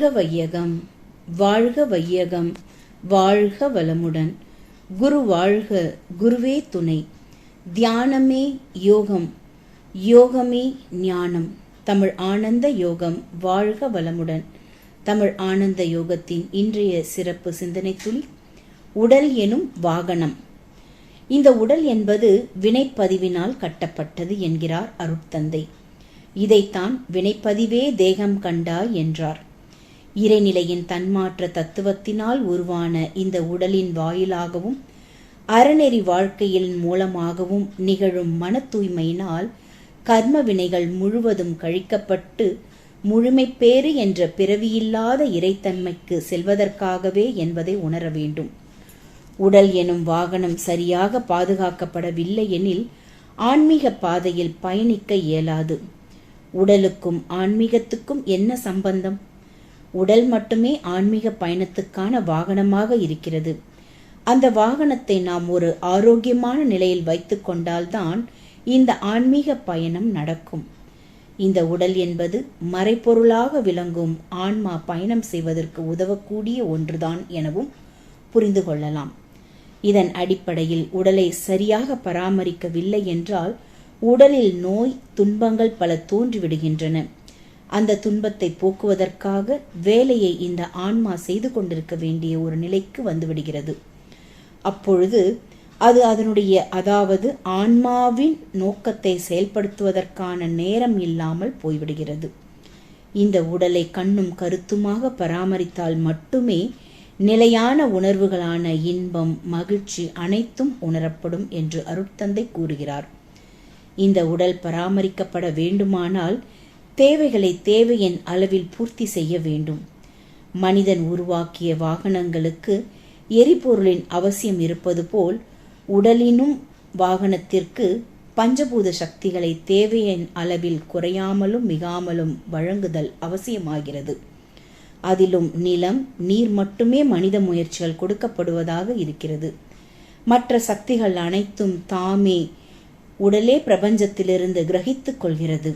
வாழ்க வையகம் வாழ்க வையகம் வாழ்க வளமுடன். குரு வாழ்க குருவே துணை. தியானமே யோகம் யோகமே ஞானம். தமிழ் ஆனந்த யோகம் வாழ்க வளமுடன். தமிழ் ஆனந்த யோகத்தின் இன்றைய சிறப்பு சிந்தனை துளி உடல் எனும் வாகனம். இந்த உடல் என்பது வினைப்பதிவினால் கட்டப்பட்டது என்கிறார் அருட்தந்தை. இதைத்தான் வினைப்பதிவே தேகம் கண்டாய் என்றார். இறைநிலையின் தன்மாற்ற தத்துவத்தினால் உருவான இந்த உடலின் வாயிலாகவும் அறநெறி வாழ்க்கையின் மூலமாகவும் நிகழும் மன தூய்மையினால் கர்ம வினைகள் முழுவதும் கழிக்கப்பட்டு முழுமைப்பேறு என்ற பிறவியில்லாத இறைத்தன்மைக்கு செல்வதற்காகவே என்பதை உணர வேண்டும். உடல் எனும் வாகனம் சரியாக பாதுகாக்கப்படவில்லை எனில் ஆன்மீக பாதையில் பயணிக்க இயலாது. உடலுக்கும் ஆன்மீகத்துக்கும் என்ன சம்பந்தம்? உடல் மட்டுமே ஆன்மீக பயணத்துக்கான வாகனமாக இருக்கிறது. அந்த வாகனத்தை நாம் ஒரு ஆரோக்கியமான நிலையில் வைத்து கொண்டால்தான் இந்த ஆன்மீக பயணம் நடக்கும். இந்த உடல் என்பது மறைப்பொருளாக விளங்கும் ஆன்மா பயணம் செய்வதற்கு உதவக்கூடிய ஒன்றுதான் எனவும் புரிந்து கொள்ளலாம். இதன் அடிப்படையில் உடலை சரியாக பராமரிக்கவில்லை என்றால் உடலில் நோய் துன்பங்கள் பல தோன்றிவிடுகின்றன. அந்த துன்பத்தை போக்குவதற்காக வேலையை இந்த ஆன்மா செய்து கொண்டிருக்க வேண்டிய ஒரு நிலைக்கு வந்துவிடுகிறது. அப்பொழுது அது அதனுடைய அதாவது ஆன்மாவின் நோக்கத்தை செயல்படுத்துவதற்கான நேரம் இல்லாமல் போய்விடுகிறது. இந்த உடலை கண்ணும் கருத்துமாக பராமரித்தால் மட்டுமே நிலையான உணர்வுகளான இன்பம் மகிழ்ச்சி அனைத்தும் உணரப்படும் என்று அருட்தந்தை கூறுகிறார். இந்த உடல் பராமரிக்கப்பட வேண்டுமானால் தேவைகளை தேவையின் அளவில் பூர்த்தி செய்ய வேண்டும். மனிதன் உருவாக்கிய வாகனங்களுக்கு எரிபொருளின் அவசியம் இருப்பது போல் உடலினும் வாகனத்திற்கு பஞ்சபூத சக்திகளை தேவையின் அளவில் குறையாமலும் மிகாமலும் வழங்குதல் அவசியமாகிறது. அதிலும் நிலம் நீர் மட்டுமே மனித முயற்சிகள் கொடுக்கப்படுவதாக இருக்கிறது. மற்ற சக்திகள் அனைத்தும் தாமே உடலே பிரபஞ்சத்திலிருந்து கிரகித்துக் கொள்கிறது.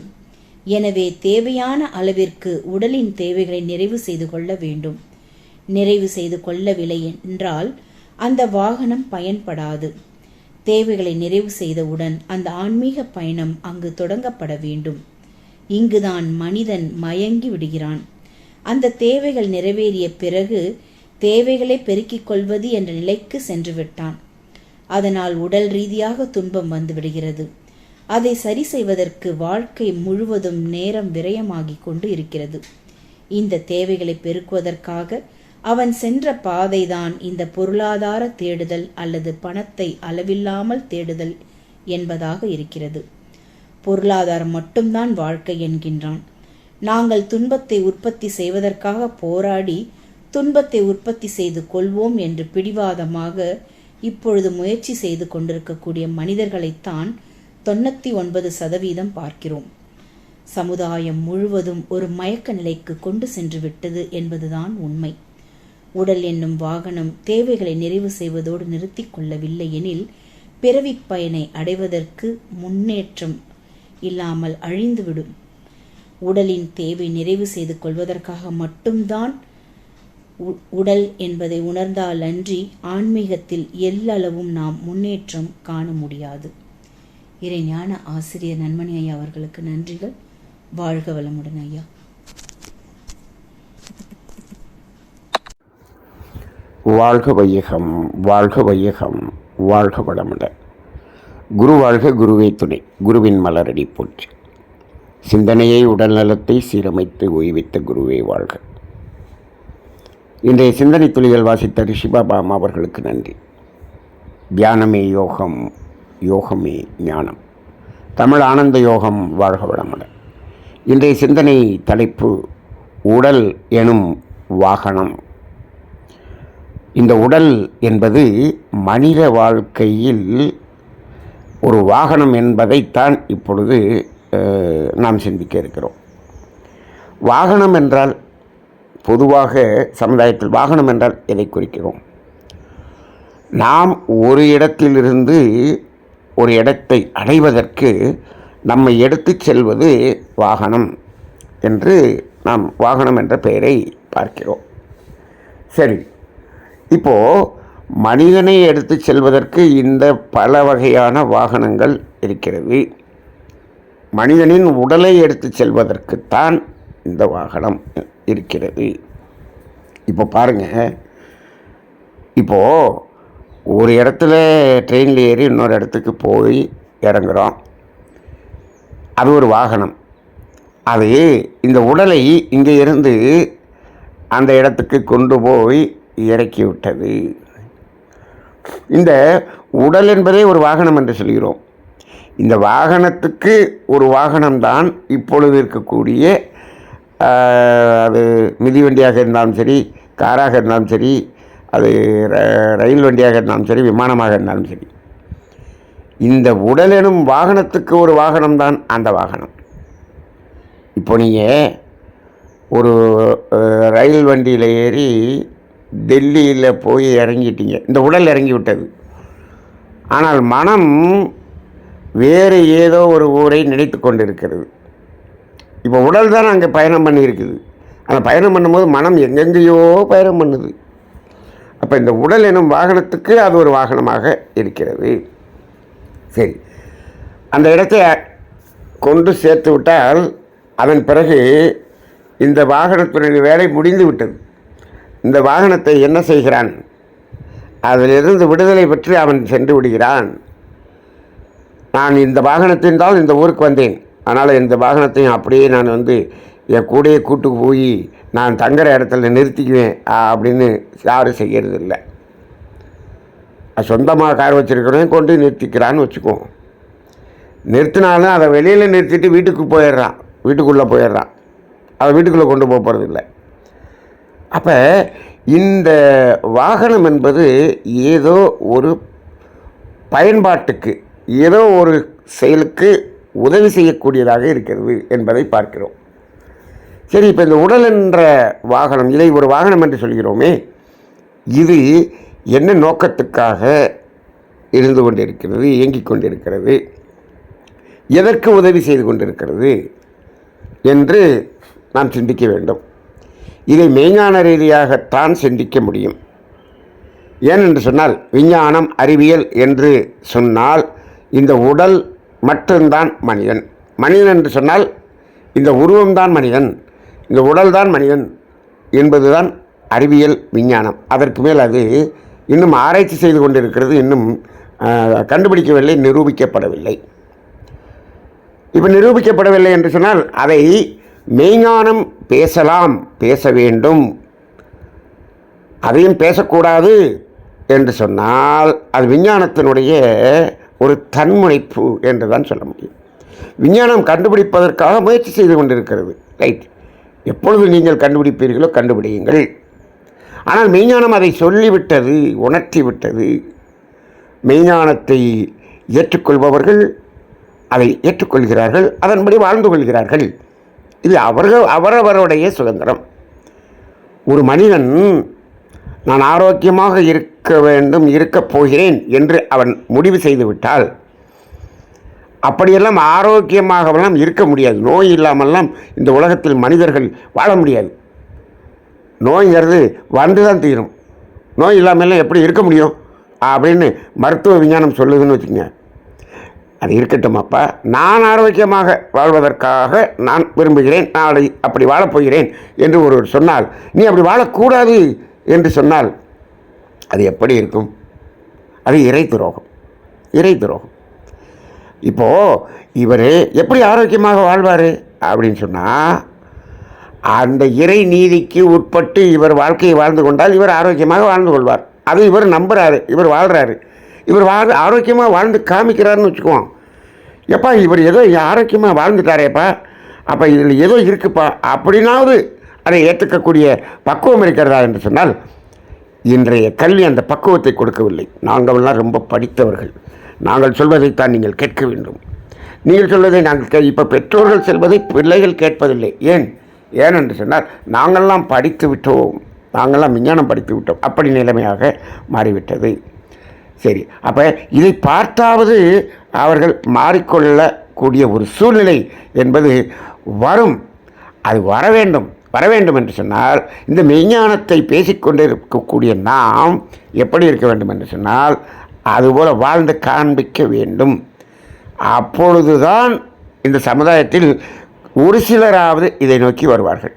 எனவே தேவையான அளவிற்கு உடலின் தேவைகளை நிறைவு செய்து கொள்ள வேண்டும். நிறைவு செய்து கொள்ளவில்லை என்றால் அந்த வாகனம் பயன்படாது. தேவைகளை நிறைவு செய்தவுடன் அந்த ஆன்மீக பயணம் அங்கு தொடங்கப்பட வேண்டும். இங்குதான் மனிதன் மயங்கி விடுகிறான். அந்த தேவைகள் நிறைவேறிய பிறகு தேவைகளை பெருக்கிக் கொள்வது என்ற நிலைக்கு சென்று விட்டான். அதனால் உடல் ரீதியாக துன்பம் வந்துவிடுகிறது அதை சரி செய்வதற்கு வாழ்க்கை முழுவதும் நேரம் விரயமாகிக் கொண்டு இருக்கிறது. இந்த தேவைகளை பெருக்குவதற்காக அவன் சென்ற பாதைதான் இந்த பொருளாதார தேடுதல் அல்லது பணத்தை அளவில்லாமல் தேடுதல் என்பதாக இருக்கிறது. பொருளாதாரம் மட்டும்தான் வாழ்க்கை என்கின்றான். நாங்கள் துன்பத்தை உற்பத்தி செய்வதற்காக போராடி துன்பத்தை உற்பத்தி செய்து கொள்வோம் என்று பிடிவாதமாக இப்பொழுது முயற்சி செய்து கொண்டிருக்கக்கூடிய மனிதர்களைத்தான் தொண்ணூத்தி ஒன்பது சதவீதம் பார்க்கிறோம். சமுதாயம் முழுவதும் ஒரு மயக்க நிலைக்கு கொண்டு சென்று விட்டது என்பதுதான் உண்மை. உடல் என்னும் வாகனம் தேவைகளை நிறைவு செய்வதோடு நிறுத்தி கொள்ளவில்லை எனில் பிறவி பயனை அடைவதற்கு முன்னேற்றம் இல்லாமல் அழிந்துவிடும். உடலின் தேவை நிறைவு செய்து கொள்வதற்காக மட்டும்தான் உடல் என்பதை உணர்ந்தால் அன்றி ஆன்மீகத்தில் எல்லளவும் நாம் முன்னேற்றம் காண முடியாது. இறைஞான ஆசிரியர் நன்மணி ஐயா அவர்களுக்கு நன்றிகள். வாழ்க வளமுடன் ஐயா. வாழ்க வையகம் வாழ்க வையகம் வாழ்க வளமுடன். குரு வாழ்க குருவே துணை குருவின் மலரடி போற்றி. சிந்தனையை உடல் நலத்தை சீரமைத்து ஓய்வித்த குருவே வாழ்க. இன்றைய சிந்தனை துளிகள் வாசித்த ரிஷிபாபா அம்மா அவர்களுக்கு நன்றி. தியானமே யோகம் யோகமே ஞானம். தமிழ் ஆனந்த யோகம் வாழ்க வளமுடன். இன்றைய சிந்தனை தலைப்பு உடல் எனும் வாகனம். இந்த உடல் என்பது மனித வாழ்க்கையில் ஒரு வாகனம் என்பதைத்தான் இப்பொழுது நாம் சிந்திக்க இருக்கிறோம். வாகனம் என்றால் பொதுவாக சமுதாயத்தில் வாகனம் என்றால் எதை குறிக்கிறோம்? நாம் ஒரு இடத்திலிருந்து ஒரு இடத்தை அடைவதற்கு நம்மை எடுத்துச் செல்வது வாகனம் என்று நாம் வாகனம் என்ற பெயரை பார்க்கிறோம். சரி இப்போது மனிதனை எடுத்து செல்வதற்கு இந்த பல வகையான வாகனங்கள் இருக்கிறது. மனிதனின் உடலை எடுத்து செல்வதற்குத்தான் இந்த வாகனம் இருக்கிறது. இப்போ பாருங்கள் இப்போது ஒரு இடத்துல ட்ரெயினில் ஏறி இன்னொரு இடத்துக்கு போய் இறங்குறோம். அது ஒரு வாகனம். அது இந்த உடலை இங்கே இருந்து அந்த இடத்துக்கு கொண்டு போய் இறக்கி விட்டது. இந்த உடல் என்பதே ஒரு வாகனம் என்று சொல்கிறோம். இந்த வாகனத்துக்கு ஒரு வாகனம்தான் இப்பொழுது இருக்கக்கூடிய அது மிதிவண்டியாக இருந்தாலும் சரி காராக இருந்தாலும் சரி அது ர- ரயில் வண்டியாக இருந்தாலும் சரி விமானமாக இருந்தாலும் சரி. இந்த உடல் எனும் வாகனத்துக்கு ஒரு வாகனம்தான் அந்த வாகனம். இப்போ நீங்கள் ஒரு ரயில் வண்டியில் ஏறி டெல்லியில் போய் இறங்கிட்டீங்க. இந்த உடல் இறங்கி விட்டது ஆனால் மனம் வேறு ஏதோ ஒரு ஊரை நினைத்து கொண்டிருக்கிறது. இப்போ உடல் தான் அங்கே பயணம் பண்ணியிருக்குது. அந்த பயணம் பண்ணும்போது மனம் எங்கெங்கேயோ பயணம் பண்ணுது. அப்போ இந்த உடல் எனும் வாகனத்துக்கு அது ஒரு வாகனமாக இருக்கிறது. சரி. அந்த இடத்தை கொண்டு சேர்த்து விட்டால் அதன் பிறகு இந்த வாகனத்துடைய வேலை முடிந்து விட்டது. இந்த வாகனத்தை என்ன செய்கிறான்? அதிலிருந்து விடுதலை பெற்று அவன் சென்று விடுகிறான். நான் இந்த வாகனத்தின் தான் இந்த ஊருக்கு வந்தேன். அதனால் இந்த வாகனத்தையும் அப்படியே நான் வந்து என் கூடயே கூட்டு போய் நான் தங்குற இடத்துல நிறுத்திக்குவேன் அப்படின்னு யாரும் செய்கிறது இல்லை சொந்தமாக கார் வச்சுருக்கிறவன் கொண்டு நிறுத்திக்கிறான்னு வச்சுக்குவோம் நிறுத்தினாலும் அதை வெளியில் நிறுத்திட்டு வீட்டுக்கு போயிடுறான் வீட்டுக்குள்ளே போயிடுறான். அதை வீட்டுக்குள்ளே கொண்டு போக இல்லை அப்போ இந்த வாகனம் என்பது ஏதோ ஒரு பயன்பாட்டுக்கு ஏதோ ஒரு செயலுக்கு உதவி செய்யக்கூடியதாக இருக்கிறது என்பதை பார்க்கிறோம். சரி இப்போ இந்த உடல் என்ற வாகனம் இதை ஒரு வாகனம் என்று சொல்கிறோமே. இது என்ன நோக்கத்துக்காக இருந்து கொண்டிருக்கிறது இயங்கிக் கொண்டிருக்கிறது எதற்கு உதவி செய்து கொண்டிருக்கிறது என்று நாம் சிந்திக்க வேண்டும். இதை மெய்ஞான ரீதியாகத்தான் சிந்திக்க முடியும். ஏனென்று சொன்னால் விஞ்ஞானம் அறிவியல் என்று சொன்னால் இந்த உடல் மட்டும்தான் மனிதன். மனிதன் என்று சொன்னால் இந்த உருவம்தான் மனிதன். இந்த உடல்தான் மனிதன் என்பதுதான் அறிவியல் விஞ்ஞானம். அதற்கு மேல் அது இன்னும் ஆராய்ச்சி செய்து கொண்டிருக்கிறது இன்னும் கண்டுபிடிக்கவில்லை நிரூபிக்கப்படவில்லை. இப்போ நிரூபிக்கப்படவில்லை என்று சொன்னால் அதை மெய்ஞானம் பேசலாம் பேச வேண்டும். அதையும் பேசக்கூடாது என்று சொன்னால் அது விஞ்ஞானத்தினுடைய ஒரு தன்முனைப்பு என்று தான் சொல்ல முடியும். விஞ்ஞானம் கண்டுபிடிப்பதற்காக முயற்சி செய்து கொண்டிருக்கிறது. ரைட். எப்பொழுது நீங்கள் கண்டுபிடிப்பீர்களோ கண்டுபிடியுங்கள். ஆனால் மெய்ஞானம் அதை சொல்லிவிட்டது உணர்த்திவிட்டது. மெய்ஞானத்தை ஏற்றுக்கொள்பவர்கள் அதை ஏற்றுக்கொள்கிறார்கள் அதன்படி வாழ்ந்து கொள்கிறார்கள். இது அவர்கள் அவரவருடைய சுதந்திரம். ஒரு மனிதன் நான் ஆரோக்கியமாக இருக்க வேண்டும் இருக்கப் போகிறேன் என்று அவன் முடிவு செய்துவிட்டால் அப்படியெல்லாம் ஆரோக்கியமாகவெல்லாம் இருக்க முடியாது. நோய் இல்லாமல்லாம் இந்த உலகத்தில் மனிதர்கள் வாழ முடியாது. நோய்ங்கிறது வந்து தான் தீரும். நோய் இல்லாமல்லாம் எப்படி இருக்க முடியும்? அப்படின்னு மருத்துவ விஞ்ஞானம் சொல்லுதுன்னு வச்சுக்கோங்க. அது இருக்கட்டுமாப்பா? நான் ஆரோக்கியமாக வாழ்வதற்காக நான் விரும்புகிறேன். நாளை அப்படி வாழப்போகிறேன் என்று ஒருவர் சொன்னால் நீ அப்படி வாழக்கூடாது என்று சொன்னால் அது எப்படி இருக்கும்? அது இறை துரோகம் இறை துரோகம் இப்போது இவர் எப்படி ஆரோக்கியமாக வாழ்வார்? அப்படின்னு சொன்னால் அந்த இறை நீதிக்கு உட்பட்டு இவர் வாழ்க்கையை வாழ்ந்து கொண்டால் இவர் ஆரோக்கியமாக வாழ்ந்து கொள்வார். அது இவர் நம்புகிறாரு இவர் வாழ்கிறாரு இவர் வாழ் ஆரோக்கியமாக வாழ்ந்து காமிக்கிறாருன்னு வச்சுக்குவோம். எப்பா இவர் ஏதோ ஆரோக்கியமாக வாழ்ந்துட்டாரேப்பா அப்போ இதில் ஏதோ இருக்குப்பா அப்படின்னாவது அதை ஏற்றுக்கக்கூடிய பக்குவம் இருக்கிறதா என்று சொன்னால் இன்றைய கல்வி அந்த பக்குவத்தை கொடுக்கவில்லை. நாங்கள்லாம் ரொம்ப படித்தவர்கள். நாங்கள் சொல்வதைத்தான் நீங்கள் கேட்க வேண்டும். நீங்கள் சொல்வதை நாங்கள் கே இப்போ பெற்றோர்கள் செல்வதை பிள்ளைகள் கேட்பதில்லை. ஏன்? ஏனென்று சொன்னால் நாங்கள்லாம் படித்து விட்டோம். நாங்கள்லாம் விஞ்ஞானம் படித்து விட்டோம். அப்படி நிலைமையாக மாறிவிட்டது. சரி அப்போ இதை பார்த்தாவது அவர்கள் மாறிக்கொள்ளக்கூடிய ஒரு சூழ்நிலை என்பது வரும். அது வர வேண்டும். வர வேண்டும் என்று சொன்னால் இந்த மெய்ஞானத்தை பேசிக்கொண்டு இருக்கக்கூடிய நாம் எப்படி இருக்க வேண்டும் என்று சொன்னால் அதுபோல் வாழ்ந்து காண்பிக்க வேண்டும். அப்பொழுதுதான் இந்த சமுதாயத்தில் ஒரு சிலராவது இதை நோக்கி வருவார்கள்.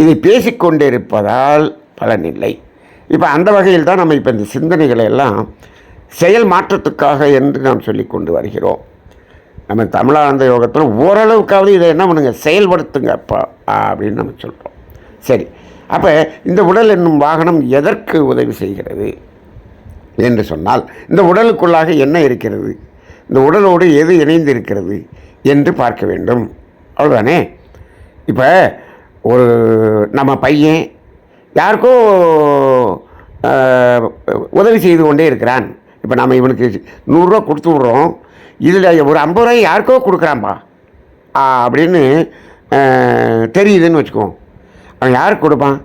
இதை பேசிக்கொண்டே இருப்பதால் பலனில்லை இப்போ அந்த வகையில் தான் நம்ம இப்போ இந்த சிந்தனைகளை எல்லாம் செயல் மாற்றத்துக்காக என்று நாம் சொல்லி கொண்டு வருகிறோம். நம்ம தமிழானந்த யோகத்தில் ஓரளவுக்காவது இதை என்ன பண்ணுங்க செயல்படுத்துங்க அப்பா அப்படின்னு நம்ம சொல்கிறோம் சரி. அப்போ இந்த உடல் என்னும் வாகனம் எதற்கு உதவி செய்கிறது? என்று சொன்னால் இந்த உடலுக்குள்ளாக என்ன இருக்கிறது? இந்த உடலோடு எது இணைந்து இருக்கிறது என்று பார்க்க வேண்டும். அவ்வளோதானே இப்போ ஒரு நம்ம பையன் யாருக்கோ உதவி செய்து கொண்டே இருக்கிறான். இப்போ நம்ம இவனுக்கு நூறுரூவா கொடுத்து விட்றோம். இதில் ஒரு ஐம்பது ரூபாய் யாருக்கோ கொடுக்குறான்பா? அப்படின்னு தெரியுதுன்னு வச்சுக்குவோம் அவன் யாருக்கு கொடுப்பான்?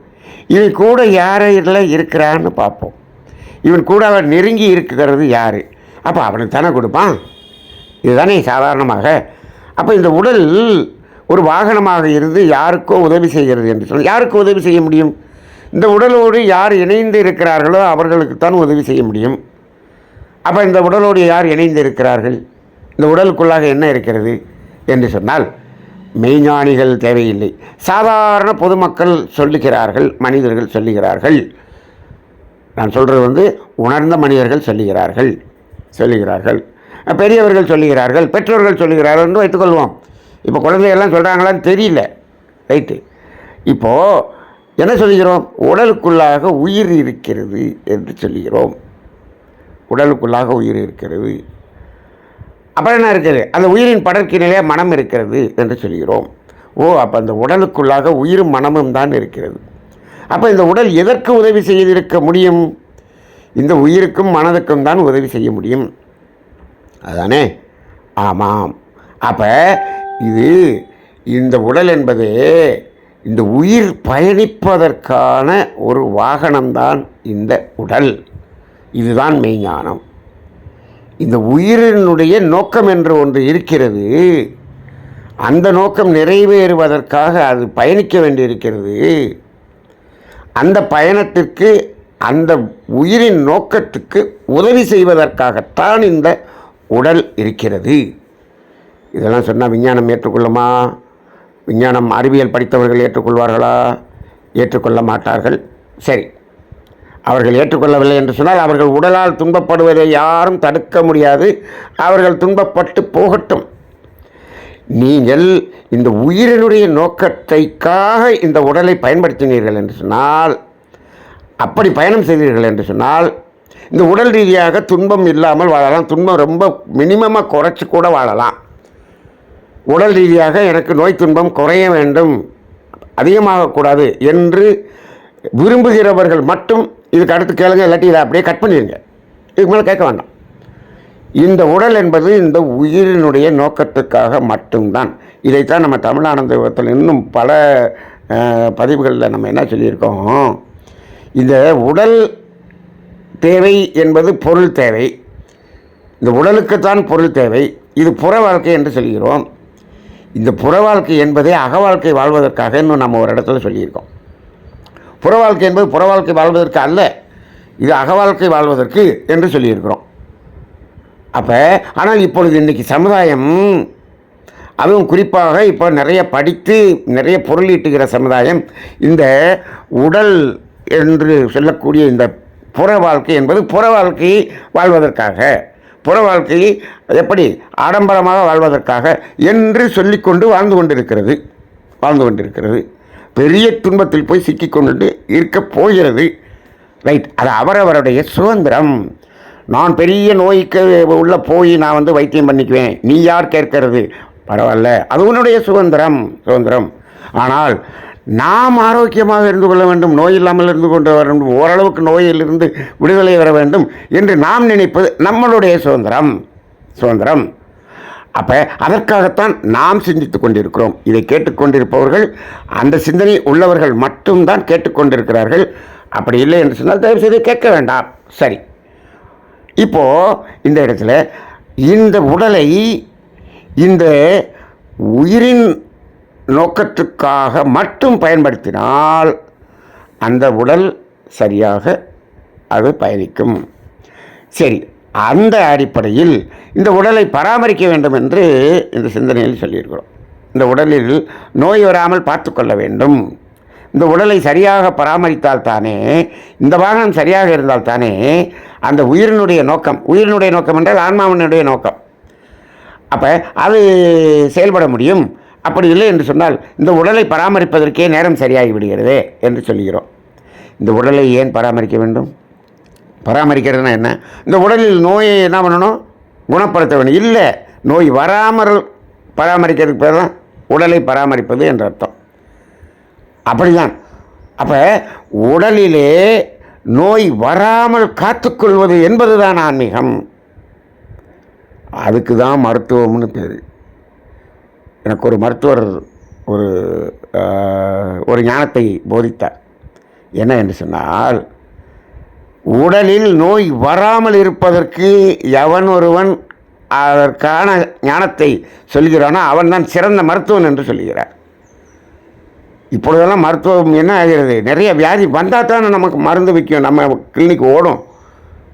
இவன் கூட யாரையில் இருக்கிறான்னு பார்ப்போம். இவன் கூட அவன் நெருங்கி இருக்கிறது யார்? அப்போ அவனுக்கு தானே கொடுப்பான்? இதுதானே சாதாரணமாக? அப்போ இந்த உடல் ஒரு வாகனமாக இருந்து யாருக்கோ உதவி செய்கிறது என்று சொன்னால் யாருக்கு உதவி செய்ய முடியும்? இந்த உடலோடு யார் இணைந்து இருக்கிறார்களோ அவர்களுக்குத்தான் உதவி செய்ய முடியும். அப்போ இந்த உடலோடு யார் இணைந்து இருக்கிறார்கள்? இந்த உடலுக்குள்ளாக என்ன இருக்கிறது என்று சொன்னால் மெய்ஞானிகள் தேவையில்லை. சாதாரண பொதுமக்கள் சொல்லுகிறார்கள் மனிதர்கள் சொல்லுகிறார்கள். நான் சொல்கிறது வந்து உணர்ந்த மனிதர்கள் சொல்லுகிறார்கள். சொல்லுகிறார்கள். பெரியவர்கள் சொல்லுகிறார்கள் பெற்றோர்கள் சொல்லுகிறார்கள் என்று வைத்துக்கொள்வோம். இப்போ குழந்தையெல்லாம் சொல்கிறாங்களான்னு தெரியல. ரைட்டு. இப்போது என்ன சொல்கிறோம் உடலுக்குள்ளாக உயிர் இருக்கிறது என்று சொல்கிறோம் உடலுக்குள்ளாக உயிர் இருக்கிறது. அப்புறம் என்ன இருக்குது? அந்த உயிரின் படற்கினிலே மனம் இருக்கிறது என்று சொல்கிறோம் ஓ அப்போ அந்த உடலுக்குள்ளாக உயிரும் மனமும் தான் இருக்கிறது. அப்போ இந்த உடல் எதற்கு உதவி செய்திருக்க முடியும்? இந்த உயிருக்கும் மனதுக்கும் தான் உதவி செய்ய முடியும். அதானே? ஆமாம். அப்போ இது இந்த உடல் என்பது இந்த உயிர் பயணிப்பதற்கான ஒரு வாகனம்தான் இந்த உடல். இதுதான் மெய்ஞானம் இந்த உயிரினுடைய நோக்கம் என்று ஒன்று இருக்கிறது. அந்த நோக்கம் நிறைவேறுவதற்காக அது பயணிக்க வேண்டியிருக்கிறது. அந்த பயணத்திற்கு அந்த உயிரின் நோக்கத்துக்கு உதவி செய்வதற்காகத்தான் இந்த உடல் இருக்கிறது. இதெல்லாம் சொன்னால் விஞ்ஞானம் ஏற்றுக்கொள்ளுமா? விஞ்ஞானம் அறிவியல் படித்தவர்கள் ஏற்றுக்கொள்வார்களா? ஏற்றுக்கொள்ள மாட்டார்கள். சரி. அவர்கள் ஏற்றுக்கொள்ளவில்லை என்று சொன்னால் அவர்கள் உடலால் துன்பப்படுவதை யாரும் தடுக்க முடியாது. அவர்கள் துன்பப்பட்டு போகட்டும். நீங்கள் இந்த உயிரினுடைய நோக்கத்தைக்காக இந்த உடலை பயன்படுத்தினீர்கள் என்று சொன்னால் அப்படி பயணம் செய்தீர்கள் என்று சொன்னால் இந்த உடல் ரீதியாக துன்பம் இல்லாமல் வாழலாம். துன்பம் ரொம்ப மினிமமாக குறைச்சி கூட வாழலாம். உடல் ரீதியாக எனக்கு நோய் துன்பம் குறைய வேண்டும். அதிகமாகக்கூடாது என்று விரும்புகிறவர்கள் மட்டும் இதுக்கு அடுத்து கேளுங்க இல்லாட்டி இதை அப்படியே கட் பண்ணிடுங்க. இதுக்கு மேலே கேட்க வேண்டாம். இந்த உடல் என்பது இந்த உயிரினுடைய நோக்கத்துக்காக மட்டும்தான். இதைத்தான் நம்ம தமிழானந்த யுகத்தில் இன்னும் பல பதிவுகளில் நம்ம என்ன சொல்லியிருக்கோம்? இந்த உடல் தேவை என்பது பொருள் தேவை. இந்த உடலுக்குத்தான் பொருள் தேவை. இது புற வாழ்க்கை என்று சொல்கிறோம். இந்த புற வாழ்க்கை என்பதே அக வாழ்க்கை வாழ்வதற்காக இன்னும் நம்ம ஒரு இடத்துல சொல்லியிருக்கோம். புற வாழ்க்கை என்பது புற வாழ்க்கை வாழ்வதற்கு அல்ல இது அக வாழ்க்கை வாழ்வதற்கு என்று சொல்லியிருக்கிறோம். அப்போ ஆனால் இப்பொழுது இன்றைக்கி சமுதாயம் அதுவும் குறிப்பாக இப்போ நிறைய படித்து நிறைய பொருளீட்டுகிற சமுதாயம் இந்த உடல் என்று சொல்லக்கூடிய இந்த புற வாழ்க்கை என்பது புற வாழ்க்கை வாழ்வதற்காக புற வாழ்க்கையை எப்படி ஆடம்பரமாக வாழ்வதற்காக என்று சொல்லிக்கொண்டு வாழ்ந்து கொண்டிருக்கிறது வாழ்ந்து கொண்டிருக்கிறது. பெரிய துன்பத்தில் போய் சிக்கிக்கொண்டு இருக்கப் போகிறது. ரைட் அது அவரவருடைய சுதந்திரம். நான் பெரிய நோய்க்கு உள்ள போய் நான் வந்து வைத்தியம் பண்ணிக்குவேன். நீ யார் கேட்கறது? பரவாயில்ல. அது உன்னுடைய சுதந்திரம் சுதந்திரம். ஆனால் நாம் ஆரோக்கியமாக இருந்து கொள்ள வேண்டும் நோய் இல்லாமல் இருந்து கொண்டு வர வேண்டும் ஓரளவுக்கு நோயிலிருந்து விடுதலை வர வேண்டும் என்று நாம் நினைப்பது நம்மளுடைய சுதந்திரம் சுதந்திரம். அப்போ அதற்காகத்தான் நாம் சிந்தித்து கொண்டிருக்கிறோம். இதை கேட்டுக்கொண்டிருப்பவர்கள் அந்த சிந்தனை உள்ளவர்கள் மட்டும்தான் கேட்டுக்கொண்டிருக்கிறார்கள் அப்படி இல்லை என்று சொன்னால் தயவு செய்து கேட்க வேண்டாம். சரி. இப்போது இந்த இடத்துல இந்த உடலை இந்த உயிரின் நோக்கத்துக்காக மட்டும் பயன்படுத்தினால் அந்த உடல் சரியாக அது பயணிக்கும். சரி அந்த அடிப்படையில் இந்த உடலை பராமரிக்க வேண்டும் என்று இந்த சிந்தனையில் சொல்லியிருக்கிறோம். இந்த உடலில் நோய் வராமல் பார்த்து கொள்ள வேண்டும். இந்த உடலை சரியாக பராமரித்தால் தானே இந்த வாகனம் சரியாக இருந்தால் தானே அந்த உயிரினுடைய நோக்கம் உயிரினுடைய நோக்கம் என்றால் ஆன்மாவினுடைய நோக்கம். அப்போ அது செயல்பட முடியும். அப்படி இல்லை என்று சொன்னால் இந்த உடலை பராமரிப்பதற்கே நேரம் சரியாகி விடுகிறதே என்று சொல்கிறோம் இந்த உடலை ஏன் பராமரிக்க வேண்டும்? பராமரிக்கிறதுனா என்ன? இந்த உடலில் நோயை என்ன பண்ணணும்? குணப்படுத்த வேண்டும். இல்லை நோய் வராமல் பராமரிக்கிறதுக்கு பேர் தான் உடலை பராமரிப்பது என்ற அர்த்தம். அப்படிதான். அப்போ உடலிலே நோய் வராமல் காத்துக்கொள்வது என்பதுதான் ஆன்மீகம். அதுக்கு தான் மருத்துவம்னு பேர். எனக்கு ஒரு மருத்துவர் ஒரு ஒரு ஞானத்தை போதித்தார். என்ன என்று சொன்னால் உடலில் நோய் வராமல் இருப்பதற்கு எவன் ஒருவன் அதற்கான ஞானத்தை சொல்கிறானோ அவன் தான் சிறந்த மருத்துவன் என்று சொல்கிறார். இப்பொழுதெல்லாம் மருத்துவம் என்ன ஆகிறது? நிறைய வியாதி வந்தால் தானே நமக்கு மருந்து விற்கும் நம்ம கிளினிக் ஓடும்.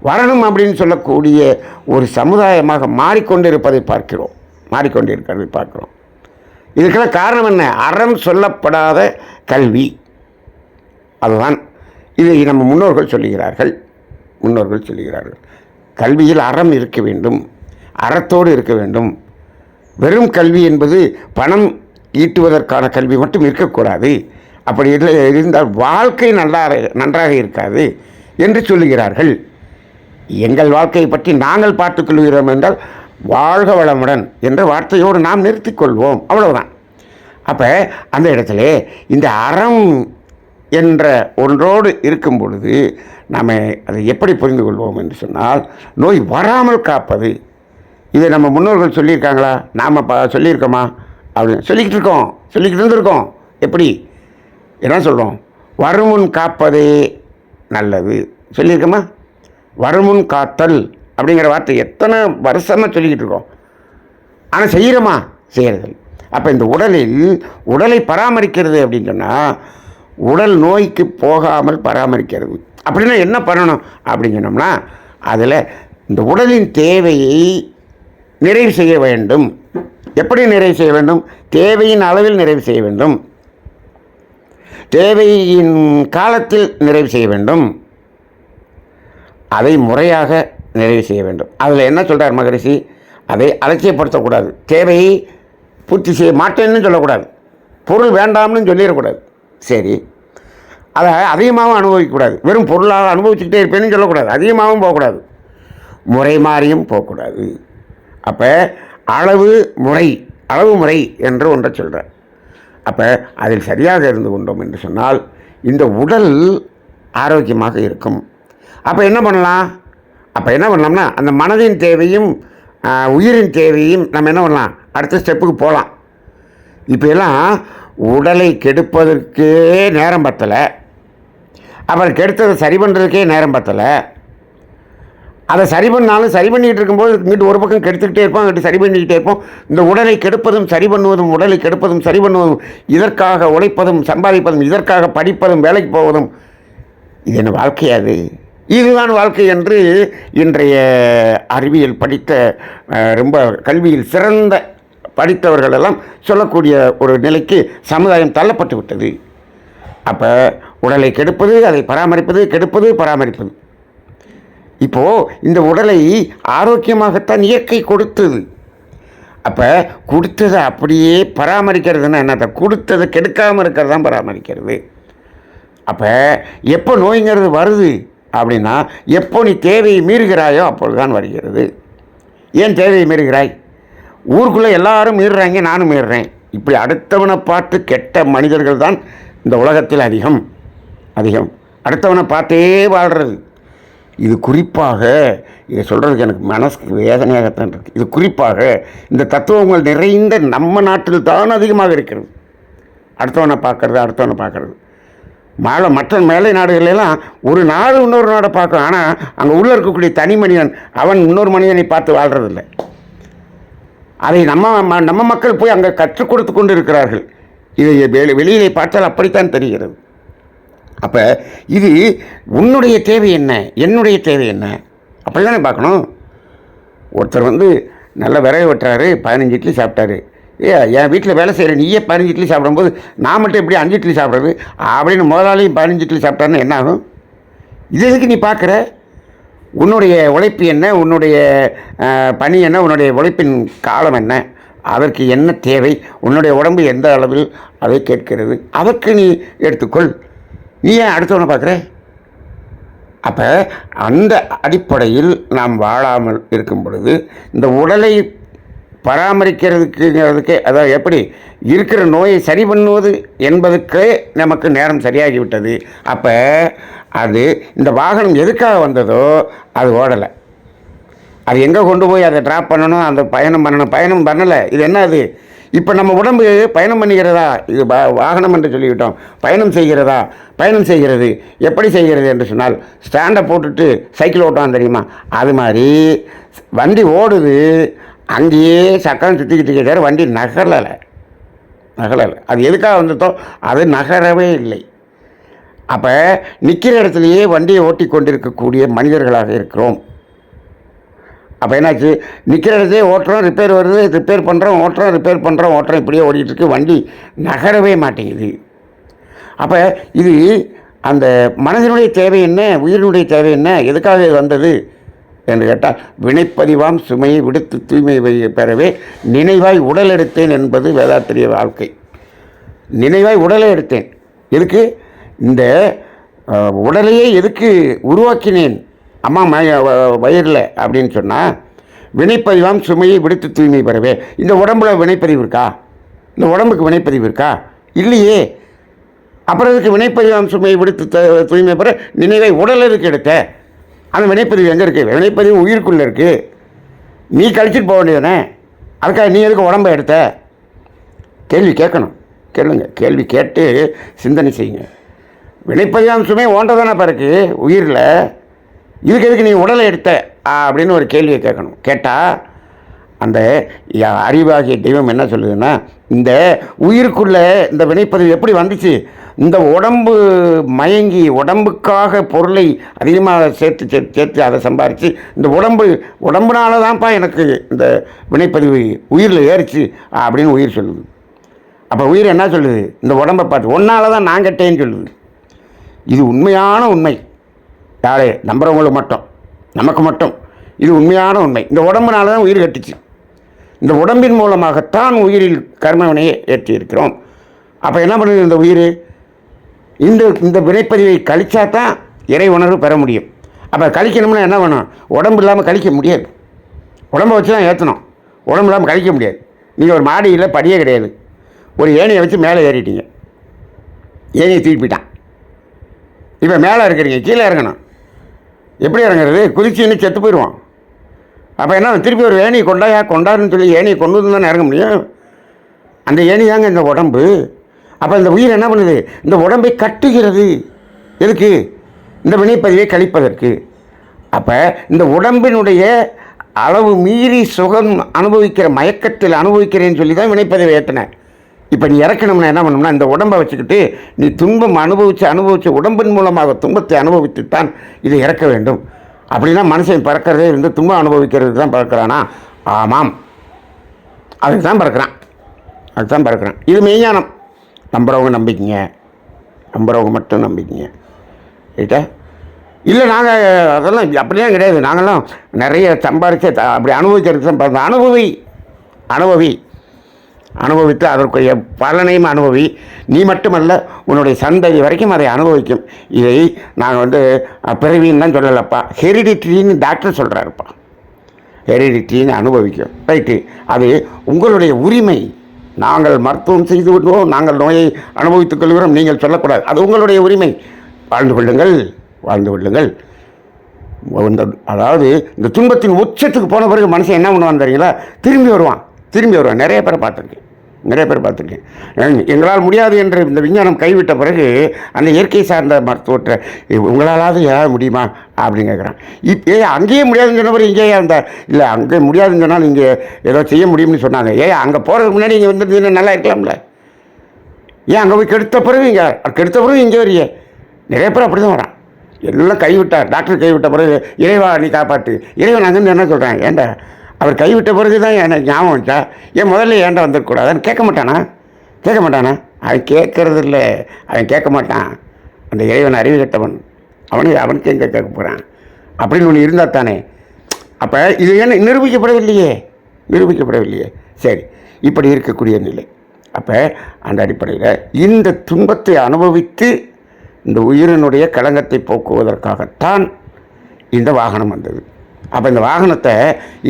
வரணும் அப்படின்னு சொல்லக்கூடிய ஒரு சமுதாயமாக மாறிக்கொண்டிருப்பதை பார்க்கிறோம். மாறிக்கொண்டிருக்கிறதை பார்க்கிறோம். இதுக்கெல்லாம் காரணம் என்ன? அறம் சொல்லப்படாத கல்வி. அதுதான். இதை நம்ம முன்னோர்கள் சொல்லுகிறார்கள். முன்னோர்கள் சொல்லுகிறார்கள். கல்வியில் அறம் இருக்க வேண்டும். அறத்தோடு இருக்க வேண்டும். வெறும் கல்வி என்பது பணம் ஈட்டுவதற்கான கல்வி மட்டும் இருக்கக்கூடாது. அப்படி இல்லை இருந்தால் வாழ்க்கை நல்லா நன்றாக இருக்காது என்று சொல்லுகிறார்கள். எங்கள் வாழ்க்கையை பற்றி நாங்கள் பார்த்துக்கொள்கிறோம் என்றால் வாழ்க வளமுடன் என்ற வார்த்தையோடு நாம் நிறுத்தி கொள்வோம். அவ்வளவுதான். அப்போ அந்த இடத்துல இந்த அறம் என்ற ஒன்றோடு இருக்கும் பொழுது நாம் அதை எப்படி புரிந்து கொள்வோம் என்று சொன்னால் நோய் வராமல் காப்பது. இதை நம்ம முன்னோர்கள் சொல்லியிருக்காங்களா? நாம் ப சொல்லியிருக்கோமா? அப்படின்னு சொல்லிக்கிட்டு இருக்கோம் சொல்லிக்கிட்டு இருந்திருக்கோம். எப்படி? என்ன சொல்கிறோம் வருமுன் காப்பதே நல்லது. சொல்லியிருக்கோமா? வருமுன் காத்தல் அப்படிங்கிற வார்த்தை எத்தனை வருஷமாக சொல்லிக்கிட்டு இருக்கோம் ஆனால் செய்கிறோமா செய்கிறது அப்போ இந்த உடலில் உடலை பராமரிக்கிறது அப்படின்னு சொன்னால் உடல் நோய்க்கு போகாமல் பராமரிக்கிறது. அப்படின்னா என்ன பண்ணணும் அப்படின்னு சொன்னோம்னா அதில் இந்த உடலின் தேவையை நிறைவு செய்ய வேண்டும். எப்படி நிறைவு செய்ய வேண்டும்? தேவையின் அளவில் நிறைவு செய்ய வேண்டும். தேவையின் காலத்தில் நிறைவு செய்ய வேண்டும். அதை முறையாக நிறைவு செய்ய வேண்டும். அதில் என்ன சொல்கிறார் மகரிஷி? அதை அலட்சியப்படுத்தக்கூடாது. தேவையை பூர்த்தி செய்ய மாட்டேன்னு சொல்லக்கூடாது. பொருள் வேண்டாம்னு சொல்லிடக்கூடாது. சரி. அதை அதிகமாகவும் அனுபவிக்கக்கூடாது. வெறும் பொருளாக அனுபவிச்சுக்கிட்டே இருப்பேன்னு சொல்லக்கூடாது. அதிகமாகவும் போகக்கூடாது. முறை மாறியும் போகக்கூடாது. அப்போ அளவு முறை அளவு முறை என்று ஒன்றை சொல்கிறார் அப்போ அதில் சரியாக இருந்து கொண்டோம் என்று சொன்னால் இந்த உடல் ஆரோக்கியமாக இருக்கும். அப்போ என்ன பண்ணலாம்? அப்போ என்ன பண்ணலாம்னா அந்த மனதின் தேவையும் உயிரின் தேவையும் நம்ம என்ன பண்ணலாம்? அடுத்த ஸ்டெப்புக்கு போகலாம். இப்போ எல்லாம் உடலை கெடுப்பதற்கே நேரம் பத்தலை. அப்புறம் கெடுத்ததை சரி பண்ணுறதுக்கே நேரம் பத்தலை. அதை சரி பண்ணாலும் சரி பண்ணிக்கிட்டு இருக்கும்போது இங்கிட்டு ஒரு பக்கம் கெடுத்துக்கிட்டே இருப்போம் அங்கிட்டு சரி பண்ணிக்கிட்டே இருப்போம். இந்த உடலை கெடுப்பதும் சரி பண்ணுவதும் உடலை கெடுப்பதும் சரி பண்ணுவதும் இதற்காக உழைப்பதும் சம்பாதிப்பதும் இதற்காக படிப்பதும் வேலைக்கு போவதும் இது என்ன வாழ்க்கையாது இதுதான் வாழ்க்கை என்று இன்றைய அறிவியல் படித்த ரொம்ப கல்வியில் சிறந்த படித்தவர்கள் எல்லாம் சொல்லக்கூடிய ஒரு நிலைக்கு சமுதாயம் தள்ளப்பட்டு விட்டது. அப்போ உடலை கெடுப்பது அதை பராமரிப்பது கெடுப்பது பராமரிப்பது. இப்போது இந்த உடலை ஆரோக்கியமாகத்தான் இயற்கை கொடுத்தது. அப்போ கொடுத்ததை அப்படியே பராமரிக்கிறதுன்னா என்னத்தை? கொடுத்ததை கெடுக்காமல் இருக்கிறது தான் பராமரிக்கிறது. அப்போ எப்போ நோய்ங்கிறது வருது அப்படின்னா எப்போ நீ தேவையை மீறுகிறாயோ அப்பொழுது தான் வருகிறது. ஏன் தேவையை மீறுகிறாய்? ஊருக்குள்ளே எல்லாரும் மீறுறாங்க நானும் மீறுறேன். இப்படி அடுத்தவனை பார்த்து கெட்ட மனிதர்கள் தான் இந்த உலகத்தில் அதிகம். அதிகம். அடுத்தவனை பார்த்தே வாழ்கிறது இது குறிப்பாக இதை சொல்கிறதுக்கு எனக்கு மனசுக்கு வேதனையாகத்தான் இருக்குது இது குறிப்பாக இந்த தத்துவங்கள் நிறைந்த நம்ம நாட்டில் தான் அதிகமாக இருக்கிறது. அடுத்தவனை பார்க்கறது அடுத்தவனை பார்க்குறது. மேலே மற்ற மேலை நாடுகளெல்லாம் ஒரு நாடு இன்னொரு நாடை பார்க்கும். ஆனால் அங்கே உள்ளே இருக்கக்கூடிய தனி மனிதன் அவன் இன்னொரு மனிதனை பார்த்து வாழ்கிறதில்லை அதை நம்ம ம- நம்ம மக்கள் போய் அங்கே கற்றுக் கொடுத்து கொண்டு இருக்கிறார்கள் இதை வெளியிலே பார்த்தால் அப்படித்தான் தெரிகிறது. அப்போ இது உன்னுடைய தேவை என்ன? என்னுடைய தேவை என்ன? அப்படி தானே பார்க்கணும். ஒருத்தர் வந்து நல்ல விறகு வெட்டுறாரு பதினஞ்சு இட்லி சாப்பிட்டாரு. ஏ என் வீட்டில் வேலை செய்கிற நீயே பதினஞ்சு இட்லி சாப்பிடும்போது நான் மட்டும் எப்படி அஞ்சு இட்லி சாப்பிட்றது? அப்படின்னு முதலாளியும் பதினஞ்சு இட்லி சாப்பிட்டாருன்னு என்ன ஆகும்? இது எதுக்கு நீ பார்க்குற? உன்னுடைய உழைப்பு என்ன? உன்னுடைய பணி என்ன? உன்னுடைய உழைப்பின் காலம் என்ன? அதற்கு என்ன தேவை? உன்னுடைய உடம்பு எந்த அளவில் அதை கேட்கிறது? அதற்கு நீ எடுத்துக்கொள். நீ ஏன் அடுத்தவனை பார்க்குற? அப்போ அந்த அடிப்படையில் நாம் வாழாமல் இருக்கும் பொழுது இந்த உடலை பராமரிக்கிறதுக்குங்கிறதுக்கு அதாவது எப்படி இருக்கிற நோயை சரி பண்ணுவது என்பதற்கே நமக்கு நேரம் சரியாகிவிட்டது. அப்போ அது இந்த வாகனம் எதுக்காக வந்ததோ அது ஓடலை. அது எங்கே கொண்டு போய் அதை ட்ராப் பண்ணணும் அந்த பயணம் பண்ணணும் பயணம் பண்ணலை. இது என்ன அது? இப்போ நம்ம உடம்பு பயணம் பண்ணுகிறதா இது வாகனம் என்று சொல்லிவிட்டோம். பயணம் செய்கிறதா? பயணம் செய்கிறது. எப்படி செய்கிறது என்று சொன்னால் ஸ்டாண்டை போட்டுட்டு சைக்கிள் ஓட்டுவான் தெரியுமா? அது மாதிரி வண்டி ஓடுது அங்கேயே சக்கரம் சுற்றிக்கிட்டு இருக்கிற வண்டி நகரலை. நகரலை. அது எதுக்காக வந்ததோ அது நகரவே இல்லை. அப்போ நிற்கிற இடத்துலையே வண்டியை ஓட்டி கொண்டிருக்கக்கூடிய மனிதர்களாக இருக்கிறோம். அப்போ என்னாச்சு? நிற்கிற இடத்தே ஓட்டுறோம் ரிப்பேர் வருது ரிப்பேர் பண்ணுறோம் ஓட்டுறோம் ரிப்பேர் பண்ணுறோம் ஓட்டுறோம் இப்படியே ஓடிட்டு வண்டி நகரவே மாட்டேங்குது. அப்போ இது அந்த மனதினுடைய தேவை என்ன? உயிரினுடைய தேவை என்ன? எதுக்காக இது வந்தது? என்று கேட்டால் வினைப்பதிவாம் சுமையை விடுத்து தூய்மை பெறவே நினைவாய் உடல் எடுத்தேன் என்பது வேதாத்திரிய வாழ்க்கை. நினைவாய் உடலை எடுத்தேன். எதுக்கு? இந்த உடலையே எதுக்கு உருவாக்கினேன்? அம்மா மய வ- வயிறில் அப்படின்னு சொன்னால் வினைப்பதிவாம் சுமையை விடுத்து தூய்மை பெறவே. இந்த உடம்புல வினைப்பதிவு இருக்கா? இந்த உடம்புக்கு வினைப்பதிவு இருக்கா? இல்லையே. அப்புறம் இதுக்கு வினைப்பதிவாம் சுமையை விடுத்து த- தூய்மை பெற? நினைவை உடல் எதுக்கு எடுத்த. அந்த வினைப்பதிவு எங்கே இருக்குது வினைப்பதிவு உயிருக்குள்ளே இருக்குது நீ கழிச்சிட்டு போக வேண்டியதானே அதுக்காக நீ எதுக்கு உடம்பை எடுத்த? கேள்வி கேட்கணும். கேளுங்க. கேள்வி கேட்டு சிந்தனை செய்யுங்க. வினைப்பதிவாம் சுமை ஓண்டதானே பிறகு? உயிரில். இதுக்கு எதுக்கு நீ உடலை எடுத்த? ஆ, அப்படின்னு ஒரு கேள்வியை கேட்கணும். கேட்டால் அந்த அறிவாகிய தெய்வம் என்ன சொல்லுதுன்னா இந்த உயிருக்குள்ளே இந்த வினைப்பதிவு எப்படி வந்துச்சு? இந்த உடம்பு மயங்கி உடம்புக்காக பொருளை அதிகமாக சேர்த்து சேர்த்து சேர்த்து அதை சம்பாரித்து இந்த உடம்பு உடம்புனால தான்ப்பா எனக்கு இந்த வினைப்பதிவு உயிரில் ஏறிச்சு அப்படின்னு உயிர் சொல்லுது. அப்போ உயிர் என்ன சொல்லுது? இந்த உடம்பை பார்த்து ஒன்றால் தான் நான் கட்டேன்னு சொல்லுது. இது உண்மையான உண்மை. யாரே நம்புறவங்களுக்கு மட்டும் நமக்கு மட்டும். இது உண்மையான உண்மை. இந்த உடம்புனால தான் உயிர் கட்டுச்சு. இந்த உடம்பின் மூலமாகத்தான் உயிரில் கர்மவினையை ஏற்றியிருக்கிறோம். அப்போ என்ன பண்ணுது இந்த உயிர்? இந்த இந்த வினைப்பதிவை கழிச்சா தான் இறை உணர்வு பெற முடியும். அப்போ கழிக்கணும்னா என்ன வேணும் உடம்பு இல்லாமல் கழிக்க முடியாது. உடம்பை வச்சு தான் ஏற்றணும் உடம்பு இல்லாமல் கழிக்க முடியாது. நீங்கள் ஒரு மாடியில் படியே கிடையாது. ஒரு ஏணியை வச்சு மேலே ஏறிட்டீங்க. ஏணியை தூக்கி போயிட்டான். இப்போ மேலே இருக்கிறீங்க கீழே இறங்கணும். எப்படி இறங்குறது? குதிச்சுன்னு செத்து போயிடுவான். அப்போ என்ன திருப்பி ஒரு ஏணியை கொண்டாயா கொண்டாருன்னு சொல்லி ஏணியை கொண்டு வந்து தானே இறங்க முடியும்? அந்த ஏணி தாங்க இந்த உடம்பு. அப்போ இந்த உயிர் என்ன பண்ணுது? இந்த உடம்பை கட்டுகிறது. எதுக்கு? இந்த வினைப்பதிவை கழிப்பதற்கு. அப்போ இந்த உடம்பினுடைய அளவு மீறி சுகம் அனுபவிக்கிற மயக்கத்தில் அனுபவிக்கிறேன்னு சொல்லி தான் வினைப்பதிவை ஏற்றினேன். இப்போ நீ இறக்கணும்னா என்ன பண்ணணும்னா இந்த உடம்பை வச்சுக்கிட்டு நீ துன்பம் அனுபவித்து அனுபவித்து உடம்பின் மூலமாக துன்பத்தை அனுபவித்துத்தான் இதை இறக்க வேண்டும். அப்படின்னா மனுஷன் பறக்கிறதே இருந்து துன்பம் அனுபவிக்கிறது தான் பறக்கிறானா? ஆமாம். அதுக்கு தான் பறக்கிறான். அதுக்கு தான் பறக்கிறான். இது மெய்ஞானம் நம்புறவங்க நம்பிக்கைங்க. நம்புறவங்க மட்டும் நம்பிக்கைங்க. ரைட்டா இல்லை நாங்கள் அதெல்லாம் அப்படிலாம் கிடையாது. நாங்கள்லாம் நிறைய சம்பாரித்து அப்படி அனுபவிக்கிறதுக்கு தான் பிறந்தோம். அனுபவி. அனுபவி. அனுபவித்து அதற்குரிய பலனையும் அனுபவி நீ மட்டுமல்ல உன்னுடைய சந்ததி வரைக்கும் அதை அனுபவிக்கும். இதை நான் வந்து பிறவின்னு தான் சொல்லலப்பா. ஹெரிடிட்ரின்னு டாக்டர் சொல்கிறாருப்பா ஹெரிடிட்ரின்னு அனுபவிக்கும். ரைட்டு. அது உங்களுடைய உரிமை. நாங்கள் மருத்துவம் செய்து விடுவோம் நாங்கள் நோயை அனுபவித்துக் கொள்கிறோம் நீங்கள் சொல்லக்கூடாது. அது உங்களுடைய உரிமை. வாழ்ந்து கொள்ளுங்கள் வாழ்ந்து கொள்ளுங்கள். இந்த அதாவது இந்த துன்பத்தின் உச்சத்துக்கு போன பிறகு மனுஷன் என்ன பண்ணுவான் தெரியுங்களா? திரும்பி வருவான். திரும்பி வருவான். நிறைய பேரை பார்த்துருக்கேன். நிறைய பேர் பார்த்துருக்கேன். எங்களால் முடியாது என்று இந்த விஞ்ஞானம் கைவிட்ட பிறகு அந்த இயற்கை சார்ந்த மருத்துவத்தை உங்களாலாவது ஏதாவது முடியுமா? அப்படின்னு கேட்குறான். இப்போ ஏ அங்கேயே முடியாதுன்னு சொன்னவர் இங்கேயே அந்த இல்லை அங்கே முடியாதுன்னு சொன்னால் இங்கே ஏதோ செய்ய முடியும்னு சொன்னாங்க. ஏ அங்கே போகிறதுக்கு முன்னாடி இங்கே வந்துருந்தீங்கன்னா நல்லா இருக்கலாம்ல. ஏன் அங்கே போய் கெடுத்த பிறகு இங்கே கெடுத்த பிறகு இங்கே வரையே? நிறைய பேர் அப்படி தான் வரான். எல்லாம் கைவிட்டார். டாக்டர் கைவிட்ட பிறகு இறைவா நீ காப்பாற்று. இறைவன் அங்கேருந்து என்ன சொல்கிறான் ஏன்டா அவர் கைவிட்ட பிறகு தான் எனக்கு ஞாபகம் வச்சா ஏன் முதல்ல ஏன்டா வந்துடக்கூடாதுன்னு கேட்க மாட்டானா? கேட்க மாட்டானா? அவன் கேட்கறது இல்லை அவன் கேட்க மாட்டான். அந்த இறைவன் அறிவு கட்டவன். அவனுக்கு அவனுக்கு எங்கே கேட்க போகிறான் அப்படின்னு ஒன்று இருந்தால் தானே. அப்போ இது என்ன நிரூபிக்கப்படவில்லையே. நிரூபிக்கப்படவில்லையே. சரி இப்படி இருக்கக்கூடிய நிலை. அப்போ அந்த அடிப்படையில் இந்த துன்பத்தை அனுபவித்து இந்த உயிரினுடைய களங்கத்தை போக்குவதற்காகத்தான் இந்த வாகனம் வந்தது. அப்போ இந்த வாகனத்தை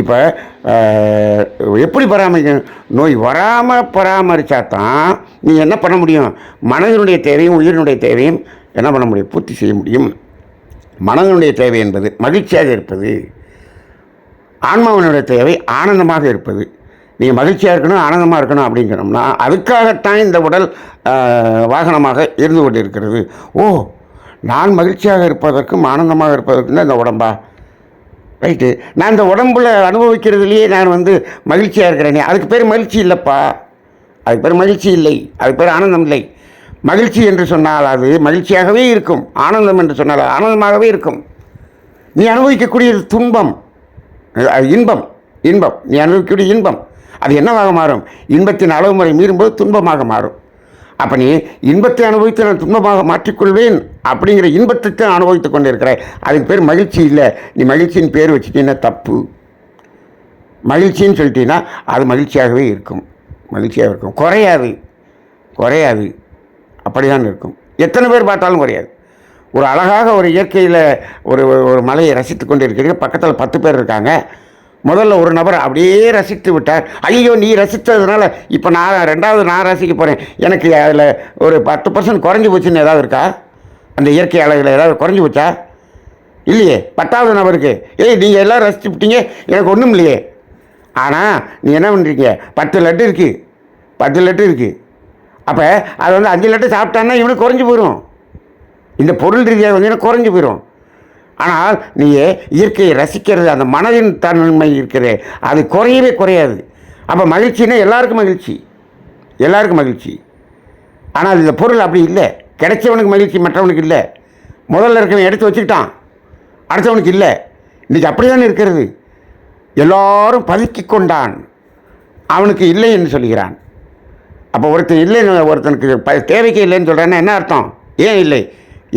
இப்போ எப்படி பராமரிக்கணும் நோய் வராமல் பராமரித்தா தான் நீ என்ன பண்ண முடியும்? மனதினுடைய தேவையும் உயிரினுடைய தேவையும் என்ன பண்ண முடியும்? பூர்த்தி செய்ய முடியும். மனதினுடைய தேவை என்பது மகிழ்ச்சியாக இருப்பது. ஆன்மாவினுடைய தேவை ஆனந்தமாக இருப்பது. நீங்கள் மகிழ்ச்சியாக இருக்கணும் ஆனந்தமாக இருக்கணும் அப்படின்னு சொன்னோம்னா அதுக்காகத்தான் இந்த உடல் வாகனமாக இருந்து கொண்டிருக்கிறது. ஓ நான் மகிழ்ச்சியாக இருப்பதற்கும் ஆனந்தமாக இருப்பதற்கும் தான் இந்த உடம்பா? ரைட்டு நான் இந்த உடம்புல அனுபவிக்கிறதுலையே நான் வந்து மகிழ்ச்சியாக இருக்கிறேனே. அதுக்கு பேர் மகிழ்ச்சி இல்லைப்பா. அதுக்கு பேர் மகிழ்ச்சி இல்லை. அதுக்கு பேர் ஆனந்தம் இல்லை. மகிழ்ச்சி என்று சொன்னால் அது மகிழ்ச்சியாகவே இருக்கும். ஆனந்தம் என்று சொன்னால் ஆனந்தமாகவே இருக்கும். நீ அனுபவிக்கக்கூடியது துன்பம். அது இன்பம். இன்பம். நீ அனுபவிக்கக்கூடிய இன்பம். அது என்னவாக மாறும்? இன்பத்தின் அளவு முறை மீறும்போது துன்பமாக மாறும். அப்போ நீ இன்பத்தை அனுபவித்து நான் துன்பமாக மாற்றிக்கொள்வேன் அப்படிங்கிற இன்பத்தை தான் அனுபவித்துக் கொண்டிருக்கிறாய். அதுக்கு பேர் மகிழ்ச்சி இல்லை. நீ மகிழ்ச்சியின் பேர் வச்சுட்டீங்கன்னா தப்பு. மகிழ்ச்சின்னு சொல்லிட்டீங்கன்னா அது மகிழ்ச்சியாகவே இருக்கும். மகிழ்ச்சியாக இருக்கும். குறையாது. குறையாது. அப்படிதான் இருக்கும். எத்தனை பேர் பார்த்தாலும் குறையாது. ஒரு அழகாக ஒரு இயற்கையில் ஒரு ஒரு மலையை ரசித்து கொண்டு இருக்கிறீங்க பக்கத்தில் பத்து பேர் இருக்காங்க. முதல்ல ஒரு நபர் அப்படியே ரசித்து விட்டார். ஐயோ நீ ரசித்ததுனால இப்போ நான் ரெண்டாவது நான் ரசிக்க போகிறேன் எனக்கு அதில் ஒரு பத்து பர்சன்ட் குறைஞ்சி போச்சுன்னு ஏதாவது இருக்கா? அந்த இயற்கை அழகில் ஏதாவது குறைஞ்சி போச்சா? இல்லையே. பத்தாவது நபருக்கு. ஏய் நீங்கள் எல்லாம் ரசித்து விட்டீங்க. எனக்கு ஒன்றும் இல்லையே. ஆனால் நீ என்ன பண்ணுறீங்க பத்து லட்டு இருக்குது பத்து லட்டு இருக்குது அப்போ அது வந்து அஞ்சு லட்டு சாப்பிட்டான்னா இவனுக்கு குறைஞ்சி போயிடும் இந்த பொருள் ரீதியாக வந்து குறைஞ்சி போயிடும் ஆனால் நீ இயற்கையை ரசிக்கிறது அந்த மனதின் தன்மை இருக்கிறது. அது குறையவே குறையாது. அப்போ மகிழ்ச்சின்னா எல்லாருக்கும் மகிழ்ச்சி. எல்லாருக்கும் மகிழ்ச்சி. ஆனால் இந்த பொருள் அப்படி இல்லை. கிடைச்சவனுக்கு மகிழ்ச்சி மற்றவனுக்கு இல்லை. முதல்ல இருக்கவன் எடுத்து வச்சுக்கிட்டான். அடுத்தவனுக்கு இல்லை. இன்றைக்கி அப்படி தானே இருக்கிறது. எல்லாரும் பதுக்கி கொண்டான். அவனுக்கு இல்லை என்று சொல்கிறான். அப்போ ஒருத்தன் இல்லைன்னு ஒருத்தனுக்கு தேவைக்கு இல்லைன்னு சொல்கிறான்னா என்ன அர்த்தம்? ஏன் இல்லை?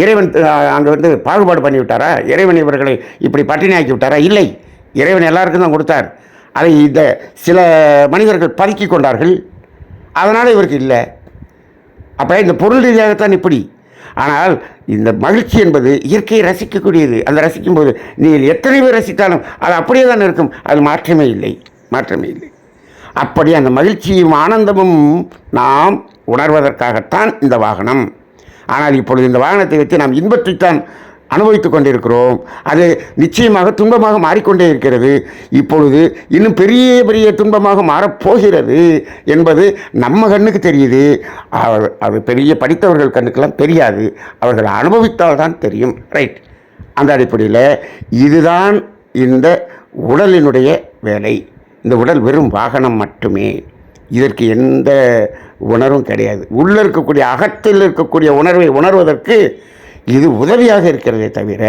இறைவன் அங்கே வந்து பாகுபாடு பண்ணிவிட்டாரா? இறைவன் இவர்களை இப்படி பட்டினியாக்கி விட்டாரா இல்லை. இறைவன் எல்லாருக்கும் தான் கொடுத்தார். அதை இந்த சில மனிதர்கள் பதுக்கி கொண்டார்கள். அதனால் இவருக்கு இல்லை. அப்போ இந்த பொருள் ரீதியாகத்தான் இப்படி. ஆனால் இந்த மகிழ்ச்சி என்பது இயற்கையை ரசிக்கக்கூடியது. அந்த ரசிக்கும்போது நீங்கள் எத்தனை பேர் ரசித்தாலும் அது அப்படியே தான் இருக்கும். அது மாற்றமே இல்லை. மாற்றமே இல்லை. அப்படி அந்த மகிழ்ச்சியும் ஆனந்தமும் நாம் உணர்வதற்காகத்தான் இந்த வாகனம். ஆனால் இப்பொழுது இந்த வாகனத்தை வைத்து நாம் இன்பத்தைத்தான் அனுபவித்துக் கொண்டிருக்கிறோம். அது நிச்சயமாக துன்பமாக மாறிக்கொண்டே இருக்கிறது. இப்பொழுது இன்னும் பெரிய பெரிய துன்பமாக மாறப்போகிறது என்பது நம்ம கண்ணுக்கு தெரியுது. அவர் அது பெரிய படித்தவர்கள் கண்ணுக்கெல்லாம் தெரியாது. அவர்கள் அனுபவித்தால் தான் தெரியும். ரைட். அந்த அடிப்படையில் இதுதான் இந்த உடலினுடைய வேலை. இந்த உடல் வெறும் வாகனம் மட்டுமே. இதற்கு எந்த உணர்வும் கிடையாது. உள்ளே இருக்கக்கூடிய அகத்தில் இருக்கக்கூடிய உணர்வை உணர்வதற்கு இது உதவியாக இருக்கிறதே தவிர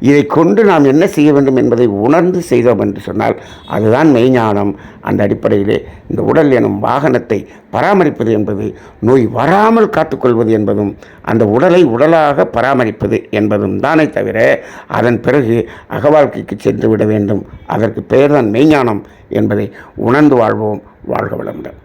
இதை கொண்டு நாம் என்ன செய்ய வேண்டும் என்பதை உணர்ந்து செய்தோம் என்று சொன்னால் அதுதான் மெய்ஞானம். அந்த அடிப்படையிலே இந்த உடல் எனும் வாகனத்தை பராமரிப்பது என்பது நோய் வராமல் காத்துக்கொள்வது என்பதும் அந்த உடலை உடலாக பராமரிப்பது என்பதும் தானே தவிர அதன் பிறகு அகவாழ்க்கைக்கு சென்று விட வேண்டும். அதற்கு பெயர்தான் மெய்ஞானம் என்பதை உணர்ந்து வாழ்வோம். வாழ்க வளமுடன்.